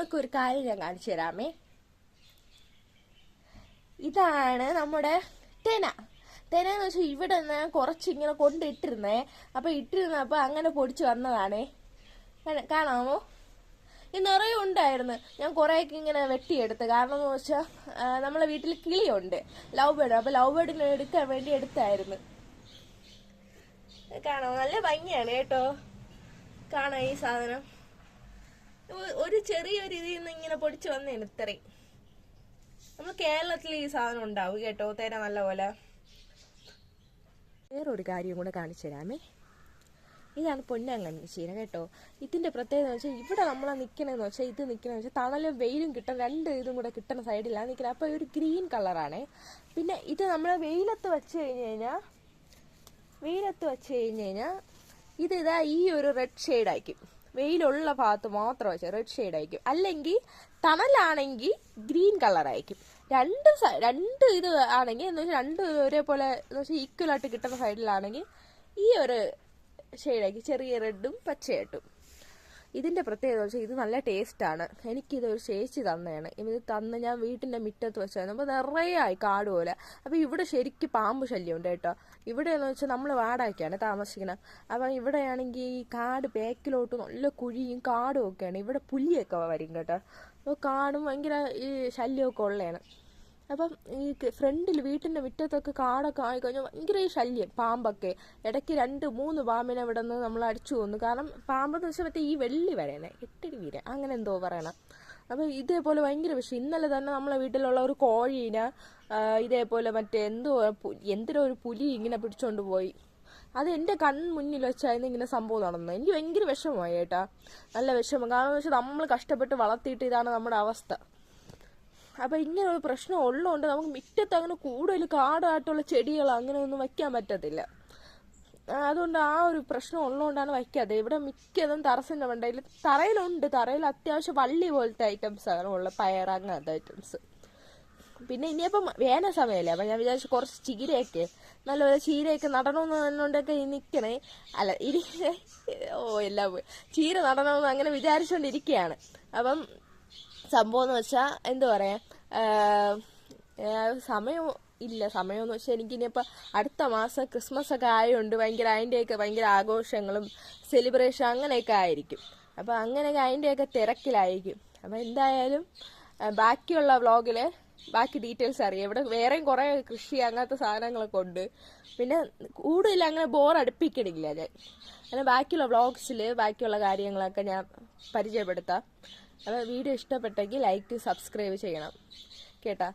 നിങ്ങൾക്ക് ഒരു കാര്യം ഞാൻ കാണിച്ചു തരാമേ. ഇതാണ് നമ്മുടെ തെന. തെന എന്ന് വെച്ചാൽ ഇവിടെ നിന്ന് കുറച്ച് ഇങ്ങനെ കൊണ്ടിട്ടിരുന്നേ. അപ്പൊ ഇട്ടിരുന്നപ്പോ അങ്ങനെ പൊടിച്ച് വന്നതാണേ. കാണാമോ? ഇത് നിറയെ ഉണ്ടായിരുന്നു. ഞാൻ കുറേയൊക്കെ ഇങ്ങനെ വെട്ടിയെടുത്ത്. കാരണം എന്ന് വെച്ചാൽ നമ്മളെ വീട്ടിൽ കിളിയുണ്ട്. Love bird. അപ്പൊ ലവ് ബേർഡിനെ എടുക്കാൻ വേണ്ടി എടുത്തായിരുന്നു. കാണാം നല്ല ഭംഗിയാണ് കേട്ടോ. കാണാം ഈ സാധനം. ഒരു ചെറിയൊരു ഇതിൽ നിന്ന് ഇങ്ങനെ പൊടിച്ചു വന്നേന് ഇത്രയും. നമ്മൾ കേരളത്തിൽ ഈ സാധനം ഉണ്ടാവും. കേട്ടോ തേന നല്ല പോലെ വേറൊരു കാര്യം കൂടെ കാണിച്ചു തരാമേ. ഇതാണ് പൊന്നാങ്കണ്ണി ചീര കേട്ടോ. ഇതിന്റെ പ്രത്യേകത എന്ന് വെച്ചാൽ ഇവിടെ നമ്മൾ നിൽക്കണമെന്ന് വെച്ചാൽ ഇത് നിൽക്കണമെന്ന് വെച്ചാൽ തണലും വെയിലും കിട്ടും രണ്ട് ഇതും കൂടെ കിട്ടുന്ന സൈഡിലാണ് നിൽക്കുന്നത് അപ്പോൾ ഒരു ഗ്രീൻ കളറാണ്. പിന്നെ ഇത് നമ്മൾ വെയിലത്ത് വെച്ച് കഴിഞ്ഞ് കഴിഞ്ഞാൽ വെയിലത്ത് വെച്ച് കഴിഞ്ഞ് കഴിഞ്ഞാൽ ഇത് ഇതാ ഈ ഒരു റെഡ് ഷെയ്ഡ് ആയിരിക്കും വെയിലുള്ള ഭാഗത്ത് മാത്രം റെഡ് ഷെയ്ഡ് ആയിരിക്കും. അല്ലെങ്കിൽ തണലാണെങ്കിൽ ഗ്രീൻ കളർ ആയിരിക്കും. രണ്ട് രണ്ട് ഇത് ആണെങ്കിൽ എന്ന് വെച്ചാൽ രണ്ട് ഒരേപോലെ എന്ന് വെച്ചാൽ ഈക്വൽ ആയിട്ട് കിട്ടുന്ന സൈഡിലാണെങ്കിൽ ഈ ഒരു ഷെയ്ഡായിരിക്കും ചെറിയ റെഡും പച്ചയായിട്ടും. ഇതിന്റെ പ്രത്യേകത വെച്ചാൽ ഇത് നല്ല ടേസ്റ്റാണ് എനിക്കിത് ഒരു ചേച്ചി തന്നെയാണ്. ഇത് തന്ന് ഞാൻ വീട്ടിന്റെ മുറ്റത്ത് വെച്ചായിരുന്നു. അപ്പോൾ നിറയെ ആയി കാട് പോലെ. അപ്പോൾ ഇവിടെ ശരിക്കും പാമ്പ് ശല്യമുണ്ട് കേട്ടോ. ഇവിടെ എന്ന് വെച്ചാൽ നമ്മൾ വാടാക്കിയാണ് താമസിക്കുന്നത് അപ്പം ഇവിടെയാണെങ്കിൽ ഈ കാട് ബാക്കിലോട്ട് നല്ല കുഴിയും കാടും ഒക്കെയാണ്. ഇവിടെ പുലിയൊക്കെ വരും കേട്ടോ. അപ്പോൾ കാടും ഭയങ്കര ഈ ശല്യമൊക്കെ ഉള്ളതാണ്. അപ്പം ഈ ഫ്രണ്ടിൽ വീട്ടിന്റെ മുറ്റത്തൊക്കെ കാടൊക്കെ ആയിക്കഴിഞ്ഞാൽ ഭയങ്കര ഈ ശല്യം പാമ്പൊക്കെ. ഇടയ്ക്ക് രണ്ട് മൂന്ന് പാമ്പിനെ ഇവിടെ നിന്ന് നമ്മൾ അടിച്ചു കൊന്നു. കാരണം പാമ്പെന്ന് വെച്ചാൽ മറ്റേ ഈ വെള്ളി വരേനെ എട്ടടി വീര അങ്ങനെ എന്തോ പറയണം. അപ്പം ഇതേപോലെ ഭയങ്കര വിഷയം ഇന്നലെ തന്നെ നമ്മളെ വീട്ടിലുള്ള ഒരു കോഴീനെ ഇതേപോലെ മറ്റേ എന്തോ എന്തിനോ ഒരു പുലി ഇങ്ങനെ പിടിച്ചോണ്ട് പോയി. അത് എന്റെ കൺമുന്നിൽ വെച്ചായിരുന്നു ഇങ്ങനെ സംഭവം നടന്നത്. എനിക്ക് ഭയങ്കര വിഷമമായി കേട്ടാ നല്ല വിഷമം. കാരണം വെച്ചാൽ നമ്മൾ കഷ്ടപ്പെട്ട് വളർത്തിയിട്ട് ഇതാണ് നമ്മുടെ അവസ്ഥ. അപ്പൊ ഇങ്ങനെ ഒരു പ്രശ്നം ഉള്ളതുകൊണ്ട് നമുക്ക് മുറ്റത്ത് അങ്ങനെ കൂടുതൽ കാടായിട്ടുള്ള ചെടികൾ അങ്ങനെ ഒന്നും വയ്ക്കാൻ പറ്റത്തില്ല. അതുകൊണ്ട് ആ ഒരു പ്രശ്നം ഉള്ളതുകൊണ്ടാണ് വയ്ക്കാതെ. ഇവിടെ മിക്കതും ടെറസിന്റെ മണ്ടയിൽ തറയിലുണ്ട്. തറയിൽ അത്യാവശ്യം വള്ളി പോലത്തെ ഐറ്റംസ് ആണ് ഉള്ളത് പയർ അങ്ങനത്തെ ഐറ്റംസ് പിന്നെ ഇനിയിപ്പം വേന സമയമല്ലേ അപ്പം ഞാൻ വിചാരിച്ചു കുറച്ച് ചീരയൊക്കെ നല്ലപോലെ ചീരയൊക്കെ നടണമെന്ന് പറഞ്ഞുകൊണ്ടൊക്കെ നിൽക്കണേ അല്ല ഇനി ഓ എല്ലാം പോയി. ചീര നടണമെന്ന് അങ്ങനെ വിചാരിച്ചുകൊണ്ടിരിക്കുകയാണ് അപ്പം സംഭവം എന്ന് വെച്ചാൽ എന്താ പറയാ ആഹ്, ആഹ് സമയം ഇല്ല സമയം എന്ന് വെച്ചാൽ എനിക്കിനിയിപ്പോൾ അടുത്ത മാസം ക്രിസ്മസ് ഒക്കെ ആയതുകൊണ്ട് ഭയങ്കര അതിന്റെയൊക്കെ ഭയങ്കര ആഘോഷങ്ങളും സെലിബ്രേഷൻ അങ്ങനെയൊക്കെ ആയിരിക്കും. അപ്പോൾ അങ്ങനെയൊക്കെ അതിന്റെയൊക്കെ തിരക്കിലായിരിക്കും. അപ്പോൾ എന്തായാലും ബാക്കിയുള്ള വ്ളോഗിൽ ബാക്കി ഡീറ്റെയിൽസ് അറിയാം. ഇവിടെ വേറെയും കുറേ കൃഷി അങ്ങനത്തെ സാധനങ്ങളൊക്കെ ഉണ്ട്. പിന്നെ കൂടുതൽ അങ്ങനെ ബോർ അടുപ്പിക്കണില്ല ഞാൻ. അങ്ങനെ ബാക്കിയുള്ള വ്ളോഗ്സിൽ ബാക്കിയുള്ള കാര്യങ്ങളൊക്കെ ഞാൻ പരിചയപ്പെടുത്താം. അപ്പോൾ വീഡിയോ ഇഷ്ടപ്പെട്ടെങ്കിൽ ലൈക്ക് സബ്സ്ക്രൈബ് ചെയ്യണം. കേട്ടാ?